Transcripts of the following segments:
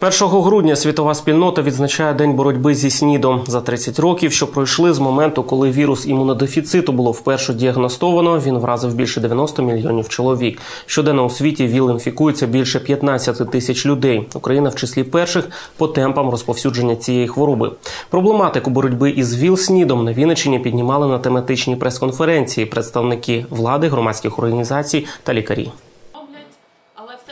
1 грудня світова спільнота відзначає день боротьби зі снідом за 30 років, що пройшли з моменту, коли вірус імунодефіциту було вперше діагностовано. Він вразив більше 90 мільйонів чоловік. Щоденно у світі ВІЛ інфікується більше 15 тисяч людей. Україна в числі перших по темпам розповсюдження цієї хвороби. Проблематику боротьби із ВІЛ-снідом на Вінниччині піднімали на тематичній прес-конференції представники влади, громадських організацій та лікарі.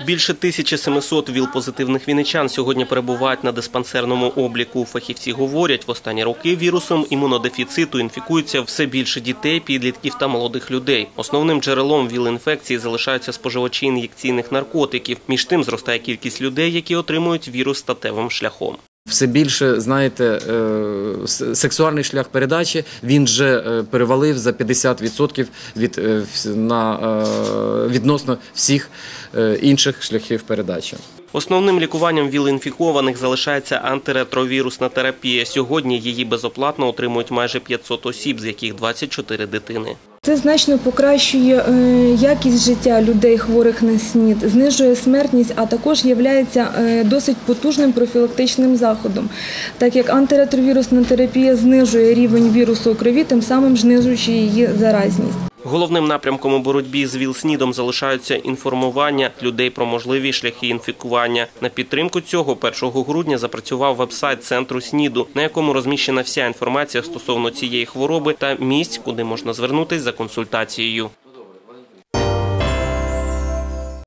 Більше 1700 ВІЛ-позитивних віничан сьогодні перебувають на диспансерному обліку. Фахівці говорять, в останні роки вірусом імунодефіциту інфікуються все більше дітей, підлітків та молодих людей. Основним джерелом ВІЛ-інфекції залишаються споживачі ін'єкційних наркотиків. Між тим зростає кількість людей, які отримують вірус статевим шляхом. Все більше, знаєте, е, сексуальний шлях передачі він вже е, перевалив за 50% від, е, на, відносно всіх інших шляхів передачі. Основним лікуванням ВІЛ-інфікованих залишається антиретровірусна терапія. Сьогодні її безоплатно отримують майже 500 осіб, з яких 24 дитини. Це значно покращує е, якість життя людей, хворих на СНІД, знижує смертність, а також є досить потужним профілактичним заходом, так як антиретровірусна терапія знижує рівень вірусу у крові, тим самим знижуючи її заразність. Головним напрямком у боротьбі з ВІЛ-снідом залишаються інформування людей про можливі шляхи інфікування. На підтримку цього 1 грудня запрацював вебсайт центру СНІДу, на якому розміщена вся інформація стосовно цієї хвороби та місць, куди можна звернутися за консультацією.